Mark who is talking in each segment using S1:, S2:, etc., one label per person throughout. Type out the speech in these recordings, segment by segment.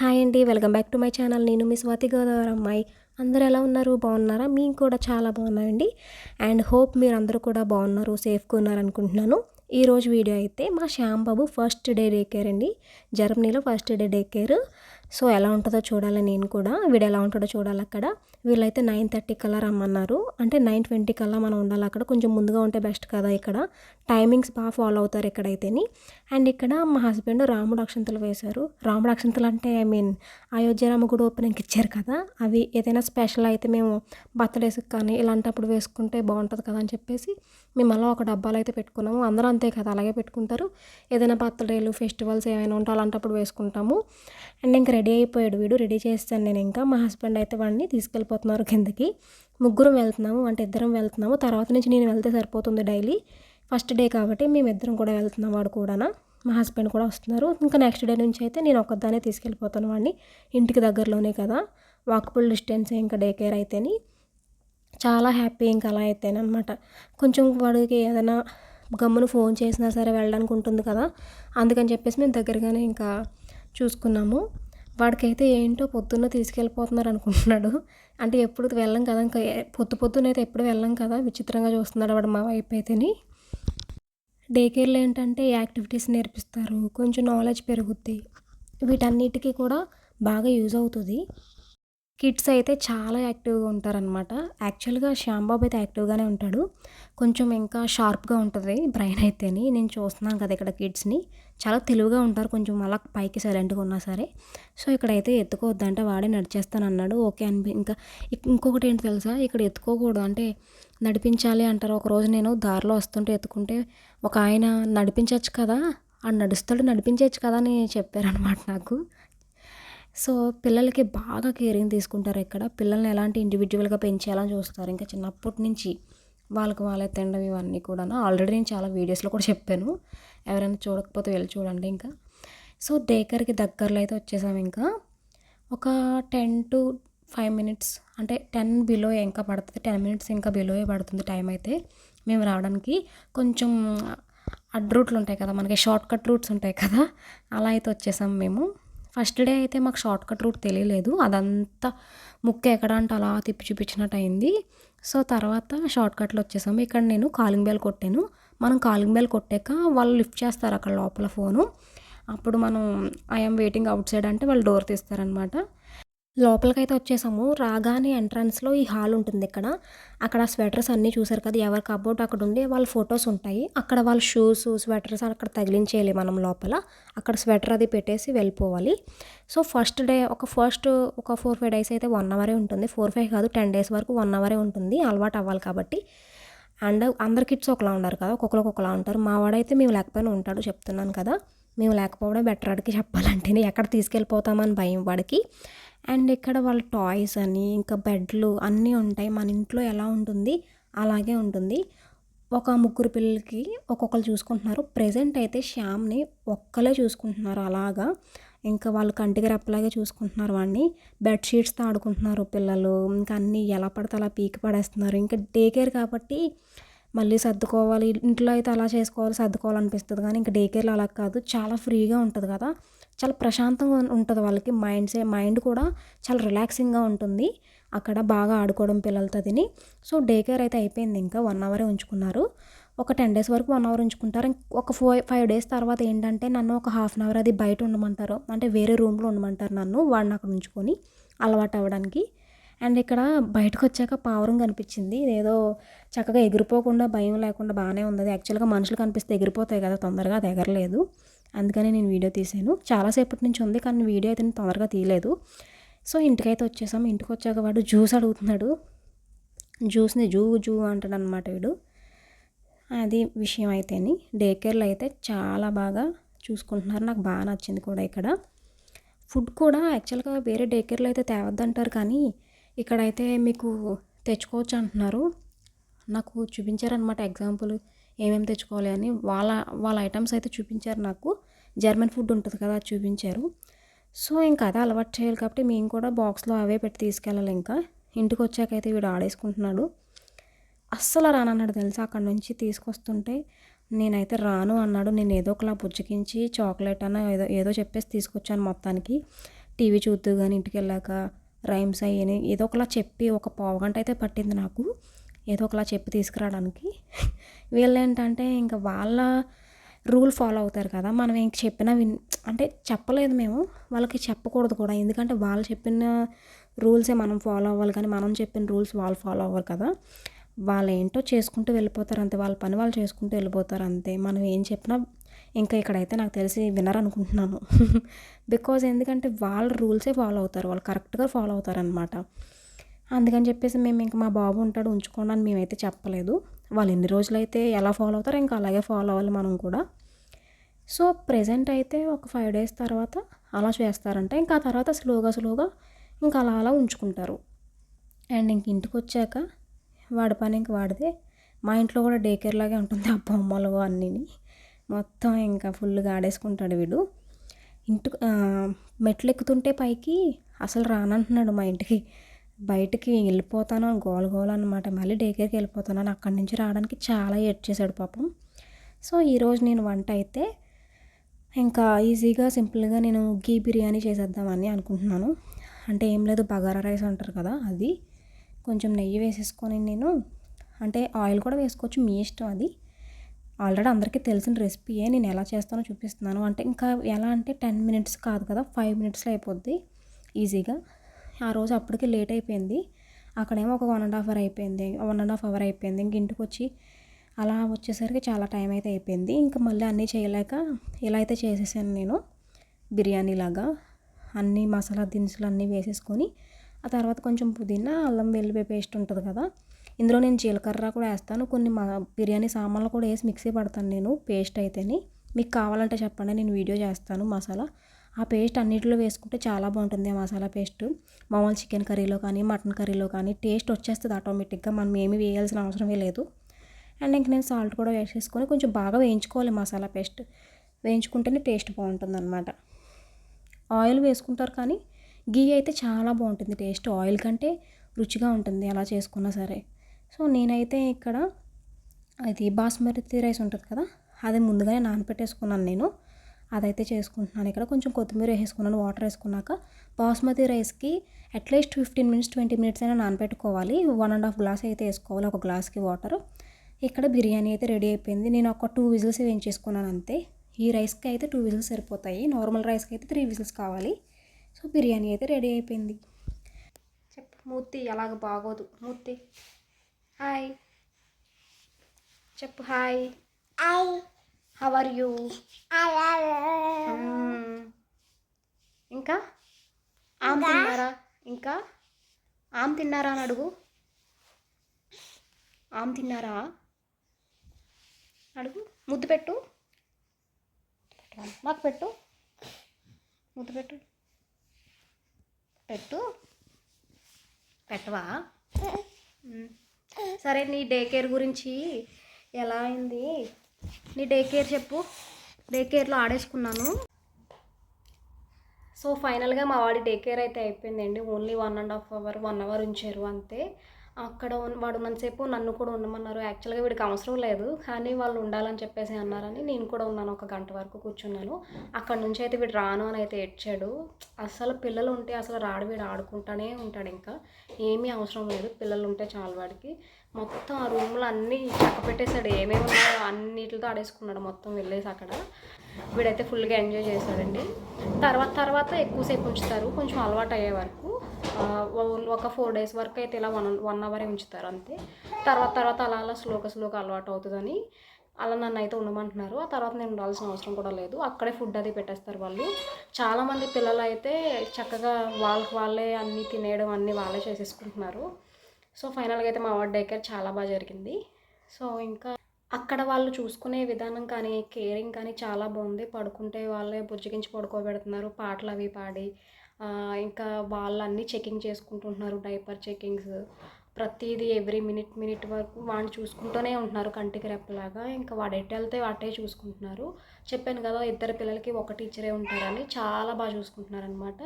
S1: Hi అండి welcome back to my channel. నేను మీ స్వాతి గోదావరి అమ్మాయి అందరూ ఎలా ఉన్నారు? బాగున్నారా? మేము కూడా చాలా బాగున్నామండి. అండ్ హోప్ మీరు అందరూ కూడా బాగున్నారు సేఫ్గా ఉన్నారు అనుకుంటున్నాను ఈరోజు వీడియో అయితే మా Shyambabu first day day care అండి. జర్మనీలో first day day care. So ఎలా ఉంటుందో చూడాలి నేను కూడా. వీడు ఎలా ఉంటుందో చూడాలి అక్కడ. వీళ్ళైతే నైన్ థర్టీ కల్లా రమ్మన్నారు. అంటే నైన్ ట్వంటీ కల్లా మనం ఉండాలి అక్కడ. కొంచెం ముందుగా ఉంటే బెస్ట్ కదా ఇక్కడ. టైమింగ్స్ బాగా ఫాలో అవుతారు ఇక్కడైతేని. అండ్ ఇక్కడ మా హస్బెండ్ రాముడు అక్షంతలు వేశారు. రాముడు అక్షంతలు అంటే ఐ మీన్ అయోధ్యరామ గుడి ఓపెనింగ్ ఇచ్చారు కదా. అవి ఏదైనా స్పెషల్ అయితే మేము బర్త్డేస్కి కానీ ఇలాంటప్పుడు వేసుకుంటే బాగుంటుంది కదా అని చెప్పేసి మేము అలా ఒక డబ్బాలు అయితే పెట్టుకున్నాము. అందరూ అంతే కదా అలాగే పెట్టుకుంటారు. ఏదైనా బర్త్డేలు ఫెస్టివల్స్ ఏమైనా ఉంటే అలాంటప్పుడు వేసుకుంటాము. అండ్ ఇంకా రెడీ అయిపోయాడు వీడు. రెడీ చేస్తాను నేను ఇంకా. మా హస్బెండ్ అయితే వాడిని వెళ్ళిపోతున్నారు కిందకి. ముగ్గురం వెళ్తున్నాము అంటే ఇద్దరం వెళ్తున్నాము. తర్వాత నుంచి నేను వెళ్తే సరిపోతుంది డైలీ. ఫస్ట్ డే కాబట్టి మేమిద్దరం కూడా వెళ్తున్నాం వాడు కూడా మా హస్బెండ్ కూడా వస్తున్నారు. ఇంకా నెక్స్ట్ డే నుంచి అయితే నేను ఒక్కదానే తీసుకెళ్ళిపోతాను వాడిని. ఇంటికి దగ్గరలోనే కదా. వాకబుల్ డిస్టెన్స్ ఇంకా డే కేర్ అయితేని. చాలా హ్యాపీ ఇంకా అలా అయితేనమాట కొంచెం వాడికి ఏదైనా గమ్మును ఫోన్ చేసినా సరే వెళ్ళడానికి ఉంటుంది కదా. అందుకని చెప్పేసి మేము దగ్గరగానే ఇంకా చూసుకున్నాము. వాడికైతే ఏంటో పొద్దున్న తీసుకెళ్ళిపోతున్నారు అనుకుంటున్నాడు. అంటే ఎప్పుడు వెళ్ళం కదా ఇంకా పొద్దు పొద్దున అయితే ఎప్పుడు వెళ్ళం కదా విచిత్రంగా చూస్తున్నాడు వాడు మా వైపు అయితేని. డే కేర్లో ఏంటంటే యాక్టివిటీస్ నేర్పిస్తారు కొంచెం నాలెడ్జ్ పెరుగుద్ది. వీటన్నిటికీ కూడా బాగా యూజ్ అవుతుంది. కిడ్స్ అయితే చాలా యాక్టివ్గా ఉంటారనమాట యాక్చువల్గా శ్యాంబాబు అయితే యాక్టివ్గానే ఉంటాడు. కొంచెం ఇంకా షార్ప్గా ఉంటుంది బ్రెయిన్ అయితేని. నేను చూస్తున్నాను కదా ఇక్కడ కిడ్స్ని. చాలా తెలివిగా ఉంటారు. కొంచెం అలా పైకి సైలెంట్గా ఉన్నా సరే. సో ఇక్కడైతే ఎత్తుకోవద్దంటే. వాడే నడిచేస్తాను అన్నాడు ఓకే అని ఇంకా ఇంకొకటి ఏంటి తెలుసా? ఇక్కడ ఎత్తుకోకూడదు. అంటే నడిపించాలి అంటారు. ఒకరోజు నేను దారిలో వస్తుంటే ఎత్తుకుంటే ఒక ఆయన నడిపించవచ్చు కదా? ఆ నడుస్తాడు నడిపించవచ్చు కదా అని చెప్పారనమాట నాకు. సో పిల్లలకి బాగా కేరింగ్ తీసుకుంటారు ఇక్కడ పిల్లల్ని ఎలాంటి ఇండివిజువల్గా పెంచేయాలని చూస్తారు. ఇంకా చిన్నప్పటి నుంచి వాళ్ళకి వాళ్ళే తినడం ఇవన్నీ కూడా ఆల్రెడీ నేను చాలా వీడియోస్లో కూడా చెప్పాను. ఎవరైనా చూడకపోతే వెళ్ళి చూడండి ఇంకా. సో డేకర్కి దగ్గరలో అయితే వచ్చేసాం ఇంకా. ఒక టెన్ టు ఫైవ్ మినిట్స్ అంటే టెన్ బిలో ఇంకా పడుతుంది. టెన్ మినిట్స్ ఇంకా బిలోయే పడుతుంది టైం అయితే మేము రావడానికి. కొంచెం అడ్ రూట్లు ఉంటాయి కదా మనకి షార్ట్ కట్ రూట్స్ ఉంటాయి కదా అలా అయితే వచ్చేసాం మేము. ఫస్ట్ డే అయితే మాకు షార్ట్ కట్ రూట్ తెలియలేదు. అదంతా ముక్క ఎక్కడ అంటే అలా తిప్పి చూపించినట్టు అయింది. సో తర్వాత షార్ట్ కట్లో వచ్చేసాము. ఇక్కడ నేను కాలింగ్ బెల్ కొట్టాను. మనం కాలింగ్ బెల్ కొట్టాక వాళ్ళు లిఫ్ట్ చేస్తారు అక్కడ లోపల ఫోను. అప్పుడు మనం ఐఎమ్ వెయిటింగ్ అవుట్ సైడ్ అంటే వాళ్ళు డోర్ తీస్తారనమాట లోపలికైతే వచ్చేసాము. రాగానే ఎంట్రన్స్లో ఈ హాల్ ఉంటుంది ఇక్కడ. అక్కడ స్వెటర్స్ అన్నీ చూసారు కదా ఎవరి కబోర్డ్ అక్కడ ఉండి వాళ్ళ ఫొటోస్ ఉంటాయి. అక్కడ వాళ్ళ షూస్ స్వెటర్స్ అక్కడ తగిలించేయాలి మనం లోపల. అక్కడ స్వెటర్ అది పెట్టేసి వెళ్ళిపోవాలి. సో ఫస్ట్ డే ఒక ఫస్ట్ ఒక ఫోర్ ఫైవ్ డేస్ అయితే వన్ అవరే ఉంటుంది. ఫోర్ ఫైవ్ కాదు టెన్ డేస్ వరకు వన్ అవరే ఉంటుంది. అలవాటు అవ్వాలి కాబట్టి. అండ్ అందరి కిడ్స్ ఒకలా ఉన్నారు కదా ఒక్కొక్కరు ఒకలా ఉంటారు. మా వాడైతే మేము లేకపోయినా ఉంటాడు చెప్తున్నాను కదా. మేము లేకపోవడం బెటర్ అడిగి చెప్పాలంటే ఎక్కడ తీసుకెళ్ళిపోతామని భయం వాడికి. అండ్ ఇక్కడ వాళ్ళ టాయ్స్ అని ఇంకా బెడ్లు అన్నీ ఉంటాయి. మన ఇంట్లో ఎలా ఉంటుంది? అలాగే ఉంటుంది. ఒక ముగ్గురు పిల్లలకి ఒక్కొక్కరు చూసుకుంటున్నారు. ప్రజెంట్ అయితే శ్యామ్ని ఒక్కలే చూసుకుంటున్నారు అలాగా. ఇంకా వాళ్ళు కంటికి రెప్పలాగే చూసుకుంటున్నారు వాడిని. బెడ్షీట్స్తో ఆడుకుంటున్నారు పిల్లలు. ఇంకా అన్నీ ఎలా పడితే అలా పీకి పడేస్తున్నారు. ఇంకా డే కేర్ కాబట్టి మళ్ళీ సర్దుకోవాలి. ఇంట్లో అయితే అలా చేసుకోవాలి సర్దుకోవాలనిపిస్తుంది. కానీ ఇంకా డే కేర్లో అలా కాదు. చాలా ఫ్రీగా ఉంటుంది కదా. చాలా ప్రశాంతంగా ఉంటుంది వాళ్ళకి. మైండ్ సే మైండ్ కూడా చాలా రిలాక్సింగ్గా ఉంటుంది. అక్కడ బాగా ఆడుకోవడం పిల్లలతో తిని. సో డే కేర్ అయితే అయిపోయింది. ఇంకా వన్ అవరే ఉంచుకున్నారు. ఒక టెన్ డేస్ వరకు వన్ అవర్ ఉంచుకుంటారు. ఒక ఫోర్ ఫైవ్ డేస్ తర్వాత ఏంటంటే నన్ను ఒక హాఫ్ అన్ అవర్ అది బయట ఉండమంటారు. అంటే వేరే రూమ్లో ఉండమంటారు నన్ను వాడిని అక్కడ ఉంచుకొని అలవాటు అవ్వడానికి. అండ్ ఇక్కడ బయటకు వచ్చాక పావురం కనిపించింది. ఏదో చక్కగా ఎగిరిపోకుండా భయం లేకుండా బాగానే ఉంది. యాక్చువల్గా మనుషులు కనిపిస్తే ఎగిరిపోతాయి కదా తొందరగా అది ఎగరలేదు. అందుకనే నేను వీడియో తీసాను. చాలాసేపటి నుంచి ఉంది కానీ వీడియో అయితే తొందరగా తీయలేదు. సో ఇంటికైతే వచ్చేసాము ఇంటికి వచ్చాక వాడు జ్యూస్ అడుగుతున్నాడు. జ్యూస్ని జూ జూ అంటాడు అనమాట వీడు. అది విషయం అయితేని. డే కేర్లో అయితే చాలా బాగా చూసుకుంటున్నారు. నాకు బాగా నచ్చింది కూడా ఇక్కడ. ఫుడ్ కూడా యాక్చువల్గా వేరే డే కేర్లో అయితే తేవద్దంటారు కానీ ఇక్కడైతే మీకు తెచ్చుకోవచ్చు అంటున్నారు. నాకు చూపించారనమాట ఎగ్జాంపుల్. ఏమేమి తెచ్చుకోవాలి అని వాళ్ళ వాళ్ళ ఐటమ్స్ అయితే చూపించారు నాకు. జర్మన్ ఫుడ్ ఉంటుంది కదా అది చూపించారు. సో ఇంకా అదే అలవాటు చేయాలి కాబట్టి మేము కూడా బాక్స్లో అవే పెట్టి తీసుకెళ్ళాలి ఇంకా. ఇంటికి వచ్చాకైతే వీడు ఆడేసుకుంటున్నాడు. అస్సలు రానన్నాడు తెలుసా అక్కడ నుంచి తీసుకొస్తుంటే నేనైతే రాను అన్నాడు. నేను ఏదో ఒకలా బుజ్జకించి చాక్లెట్ అన్న ఏదో ఏదో చెప్పేసి తీసుకొచ్చాను మొత్తానికి. టీవీ చూద్దు కానీ ఇంటికి వెళ్ళాక రైమ్స్ అయ్యని ఏదో ఒకలా చెప్పి ఒక పావు గంట అయితే పట్టింది నాకు. ఏదో ఒకలా చెప్పి తీసుకురావడానికి. వీళ్ళు ఏంటంటే ఇంకా వాళ్ళ రూల్ ఫాలో అవుతారు కదా. మనం ఇంక చెప్పినా విన్ అంటే చెప్పలేదు మేము. వాళ్ళకి చెప్పకూడదు కూడా. ఎందుకంటే వాళ్ళు చెప్పిన రూల్సే మనం ఫాలో అవ్వాలి కానీ మనం చెప్పిన రూల్స్ వాళ్ళు ఫాలో అవ్వరు కదా. వాళ్ళు ఏంటో చేసుకుంటూ వెళ్ళిపోతారు అంతే. వాళ్ళ పని వాళ్ళు చేసుకుంటూ వెళ్ళిపోతారు అంతే. మనం ఏం చెప్పినా ఇంకా ఇక్కడైతే నాకు తెలిసి వినరనుకుంటున్నాను. బికాజ్ ఎందుకంటే వాళ్ళ రూల్సే ఫాలో అవుతారు. వాళ్ళు కరెక్ట్గా ఫాలో అవుతారు అనమాట అందుకని చెప్పేసి మేము ఇంకా మా బాబు ఉంటాడు ఉంచుకోండి అని మేమైతే చెప్పలేదు. వాళ్ళు ఎన్ని రోజులైతే ఎలా ఫాలో అవుతారో ఇంకా అలాగే ఫాలో అవ్వాలి మనం కూడా. సో ప్రజెంట్ అయితే ఒక ఫైవ్ డేస్ తర్వాత అలా చేస్తారంట. ఇంకా ఆ తర్వాత స్లోగా స్లోగా ఇంకా అలా అలా ఉంచుకుంటారు. అండ్ ఇంక ఇంటికి వచ్చాక వాడి పని ఇంక వాడితే మా ఇంట్లో కూడా డే కేర్ లాగే ఉంటుంది ఆ బొమ్మలు అన్నీని. మొత్తం ఇంకా ఫుల్గా ఆడేసుకుంటాడు వీడు. ఇంటి మెట్లు ఎక్కుతుంటే పైకి అసలు రానంటున్నాడు మా ఇంటికి. బయటికి వెళ్ళిపోతాను అని గోల గోల అనమాట మళ్ళీ డే కేర్కి వెళ్ళిపోతాను అని అక్కడి నుంచి రావడానికి చాలా ఏడ్ చేశాడు పాపం. సో ఈరోజు నేను వంట అయితే ఇంకా ఈజీగా సింపుల్గా నేను గీ బిర్యానీ చేసేద్దామని అనుకుంటున్నాను. అంటే ఏం లేదు బగారా రైస్ అంటారు కదా అది. కొంచెం నెయ్యి వేసేసుకొని నేను అంటే ఆయిల్ కూడా వేసుకోవచ్చు మీ ఇష్టం అది. ఆల్రెడీ అందరికీ తెలిసిన రెసిపీయే నేను ఎలా చేస్తానో చూపిస్తున్నాను. అంటే ఇంకా ఎలా అంటే టెన్ మినిట్స్ కాదు కదా ఫైవ్ మినిట్స్లో అయిపోద్ది ఈజీగా. ఆ రోజు అప్పటికి లేట్ అయిపోయింది. అక్కడేమో ఒక వన్ అండ్ హాఫ్ అవర్ అయిపోయింది. వన్ అండ్ హాఫ్ అవర్ అయిపోయింది. ఇంక ఇంటికి వచ్చి అలా వచ్చేసరికి చాలా టైం అయితే అయిపోయింది. ఇంకా మళ్ళీ అన్నీ చేయలేక ఇలా అయితే చేసేసాను నేను. బిర్యానీ లాగా అన్ని మసాలా దినుసులు అన్నీ వేసేసుకొని ఆ తర్వాత కొంచెం పుదీనా అల్లం వెల్లుల్లి పేస్ట్ ఉంటుంది కదా ఇందులో నేను జీలకర్ర కూడా వేస్తాను. కొన్ని మా బిర్యానీ సామాన్లు కూడా వేసి మిక్సీ పడతాను నేను పేస్ట్ అయితేని. మీకు కావాలంటే చెప్పండి నేను వీడియో చేస్తాను మసాలా. ఆ పేస్ట్ అన్నిటిలో వేసుకుంటే చాలా బాగుంటుంది ఆ మసాలా పేస్ట్. మామూలు చికెన్ కర్రీలో కానీ మటన్ కర్రీలో కానీ టేస్ట్ వచ్చేస్తుంది ఆటోమేటిక్గా. మనం ఏమీ వేయాల్సిన అవసరమే లేదు. అండ్ ఇంక నేను సాల్ట్ కూడా వేసేసుకొని కొంచెం బాగా వేయించుకోవాలి మసాలా పేస్ట్. వేయించుకుంటేనే టేస్ట్ బాగుంటుంది అనమాట ఆయిల్ వేసుకుంటారు కానీ గీ అయితే చాలా బాగుంటుంది టేస్ట్. ఆయిల్ కంటే రుచిగా ఉంటుంది అలా చేసుకున్నా సరే. సో నేనైతే ఇక్కడ అది బాస్మతి రైస్ ఉంటుంది కదా అది ముందుగానే నానపెట్టేసుకున్నాను నేను. అదైతే చేసుకుంటున్నాను. ఇక్కడ కొంచెం కొత్తిమీర వేసుకున్నాను వాటర్ వేసుకున్నాక బాస్మతి రైస్కి at least fifteen minutes twenty minutes అయినా నానబెట్టుకోవాలి. వన్ అండ్ హాఫ్ గ్లాస్ అయితే వేసుకోవాలి ఒక గ్లాస్కి వాటర్ ఇక్కడ బిర్యానీ అయితే రెడీ అయిపోయింది. నేను ఒక టూ విజిల్స్ వేయించేసుకున్నాను అంతే. ఈ రైస్కి అయితే టూ విజిల్స్ సరిపోతాయి. నార్మల్ రైస్కి అయితే త్రీ విజిల్స్ కావాలి. సో బిర్యానీ అయితే రెడీ అయిపోయింది. చెప్పు మూర్తి అలాగ బాగోదు. మూర్తి హాయ్. చెప్పు హాయ్. హవ్ ఆర్ యూ ఇంకా ఆమ్ తిన్నారా ఇంకా ఆమ్ తిన్నారా అని అడుగు ఆమ్ తిన్నారా అడుగు ముద్దు పెట్టు నాకు పెట్టు ముద్దు పెట్టు పెట్టు పెట్టవా. సరే నీ డే కేర్ గురించి ఎలా అయింది? నీ డే కేర్ చెప్పు. డే కేర్లో ఆడేసుకున్నాను. సో ఫైనల్గా మా వాడి డే కేర్ అయితే అయిపోయిందండి. Only one and half hour one hour ఉంచారు అంతే. అక్కడ వాడు ఉన్నంతసేపు నన్ను కూడా ఉండమన్నారు. యాక్చువల్గా వీడికి అవసరం లేదు కానీ వాళ్ళు ఉండాలని చెప్పేసి అన్నారని నేను కూడా ఉన్నాను ఒక గంట వరకు కూర్చున్నాను. అక్కడ నుంచి అయితే వీడు రాను అని అయితే ఏడ్చాడు. అసలు పిల్లలు ఉంటే అసలు రాడు వీడు ఆడుకుంటానే ఉంటాడు ఇంకా. ఏమీ అవసరం లేదు పిల్లలు ఉంటే చాలు వాడికి. మొత్తం ఆ రూమ్లో అన్నీ చక్క పెట్టేశాడు ఏమేమి ఉన్నాయో అన్నిటితో ఆడేసుకున్నాడు మొత్తం వెళ్ళేసి అక్కడ. వీడైతే ఫుల్గా ఎంజాయ్ చేశాడండి. తర్వాత తర్వాత ఎక్కువసేపు ఉంచుతారు. కొంచెం అలవాటు అయ్యే వరకు. ఒక ఫోర్ డేస్ వరకు అయితే ఇలా వన్ వన్ అవరే ఉంచుతారు అంతే. తర్వాత తర్వాత అలా అలా స్లోగా స్లోగా అలవాటు అవుతుందని అలా నన్ను అయితే ఉండమంటున్నారు. ఆ తర్వాత నేను ఉండాల్సిన అవసరం కూడా లేదు. అక్కడే ఫుడ్ అది పెట్టేస్తారు వాళ్ళు. చాలామంది పిల్లలు అయితే చక్కగా వాళ్ళకి వాళ్ళే అన్నీ తినేయడం అన్నీ వాళ్ళే చేసేసుకుంటున్నారు. సో ఫైనల్గా అయితే మా వాడి డే కేర్ చాలా బాగా జరిగింది. సో ఇంకా అక్కడ వాళ్ళు చూసుకునే విధానం కానీ కేరింగ్ కానీ చాలా బాగుంది. పడుకుంటే వాళ్ళే బుజ్జగించి పడుకోబెడుతున్నారు. పాటలు అవి పాడి ఇంకా ఇంకా వాళ్ళన్నీ చెకింగ్ చేసుకుంటుంటున్నారు. డైపర్ చెకింగ్స్ ప్రతిదీ ఎవ్రీ మినిట్ మినిట్ వరకు వాడిని చూసుకుంటూనే ఉంటున్నారు కంటికి రెప్పలాగా. ఇంకా వాడు ఎటు వెళ్తే వాటే చూసుకుంటున్నారు. చెప్పాను కదా ఇద్దరు పిల్లలకి ఒక టీచరే ఉంటారని. చాలా బాగా చూసుకుంటున్నారు అనమాట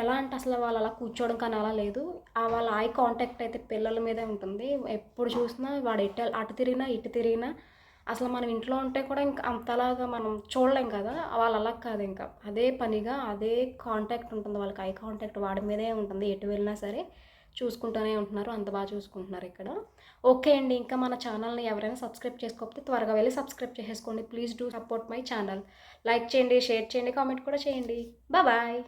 S1: ఎలా అంటే అసలు వాళ్ళు అలా కూర్చోవడం కానీ అలా లేదు. ఆ వాళ్ళ ఐ కాంటాక్ట్ అయితే పిల్లల మీదే ఉంటుంది. ఎప్పుడు చూసినా వాడు ఎటు అటు తిరిగినా ఇటు తిరిగినా అసలు మనం ఇంట్లో ఉంటే కూడా ఇంకా అంతలాగా మనం చూడలేం కదా. వాళ్ళు అలా కాదు ఇంకా. అదే పనిగా అదే కాంటాక్ట్ ఉంటుంది. వాళ్ళకి ఐ కాంటాక్ట్ వాడి మీదే ఉంటుంది. ఎటు వెళ్ళినా సరే చూసుకుంటూనే ఉంటున్నారు. అంత బాగా చూసుకుంటున్నారు ఇక్కడ. ఓకే అండి. ఇంకా మన ఛానల్ని ఎవరైనా సబ్స్క్రైబ్ చేసుకోకపోతే త్వరగా వెళ్ళి సబ్స్క్రైబ్ చేసుకోండి please do support my channel like చేయండి షేర్ చేయండి కామెంట్ కూడా చేయండి. బాయ్